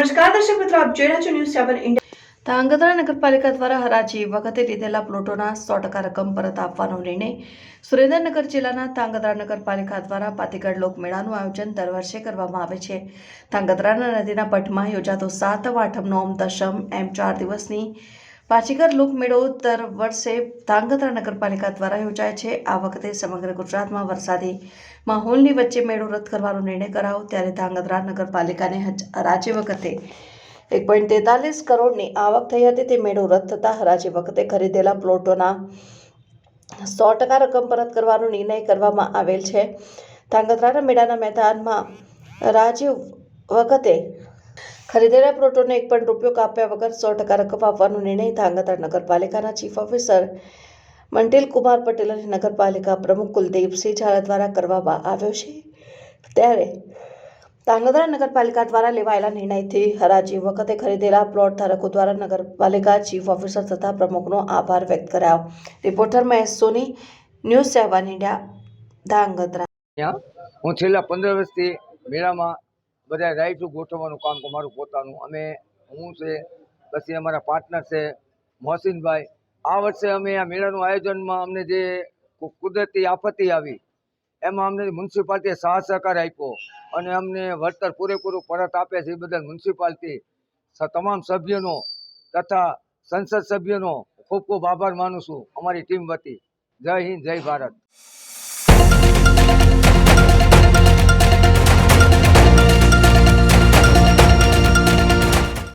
આપ જોઈ રહ્યા છો ન્યૂઝ સેવન ઇન્ડિયા ધાંગધ્રા નગરપાલિકા દ્વારા હરાજી વખતે લીધેલા પ્લોટોના સો ટકા રકમ પરત આપવાનો નિર્ણય સુરેન્દ્રનગર જિલ્લાના ધાંગધ્રા નગરપાલિકા દ્વારા પાતીગઢ લોકમેળાનું આયોજન દર વર્ષે કરવામાં આવે છે. ધાંગધ્રાના નદીના પટમાં યોજાતો સાતમ આઠમ નોમ દશમ એમ ચાર દિવસની પાચીગર લોકમેળો દર વર્ષે ધાંગધ્રા નગરપાલિકા દ્વારા યોજાય છે. આ વખતે સમગ્ર ગુજરાતમાં વરસાદી માહોલની વચ્ચે મેળો રદ કરવાનો નિર્ણય કરાયો. ત્યારે ધાંગધ્રા નગરપાલિકાને હરાજી વખતે એક પોઈન્ટ તેતાલીસ કરોડની આવક થઈ હતી. તે મેળો રદ થતાં હરાજી વખતે ખરીદેલા પ્લોટોના સો ટકા રકમ પરત કરવાનો નિર્ણય કરવામાં આવેલ છે. ધાંગધ્રાના મેળાના મેદાનમાં રાજીવ વખતે ખરીદેલા પ્લોટોને એક પણ રૂપિયો કાપ્યા વગર સો ટકા રકમ આપવાનો નિર્ણય ધાંગધ્રા નગરપાલિકાના ચીફ ઓફિસર મંટિલ કુમાર પટેલ અને નગરપાલિકા પ્રમુખ કુલદીપસિંહ ઝાલા દ્વારા કરવામાં આવ્યો છે. ત્યારે ધાંગધ્રા નગરપાલિકા દ્વારા લેવાયેલા નિર્ણયથી હરાજી વખતે ખરીદેલા પ્લોટ ધારકો દ્વારા નગરપાલિકા ચીફ ઓફિસર તથા પ્રમુખનો આભાર વ્યક્ત કરાયો. Reporter Mahesh Soni, news seven India, Dhrangadhra. હું છેલ્લા પંદર વર્ષથી મેળામાં બધા રાઇડ્સ ગોઠવવાનું કામ અમારું પોતાનું. અમે, હું છે, પછી અમારા પાર્ટનર છે, મોહસિનભાઈ. આ વર્ષે અમે આ મેળાનું આયોજનમાં અમને જે કુદરતી આફતિ આવી, એમાં અમને મ્યુનિસિપાલિટીએ સાહ સહકાર આપ્યો અને અમને વળતર પૂરેપૂરું પરત આપે છે એ બદલ મ્યુનિસિપાલિટી તમામ સભ્યોનો તથા સંસદ સભ્યોનો ખૂબ ખૂબ આભાર માનું છું. અમારી ટીમ વતી. જય હિન્દ, જય ભારત.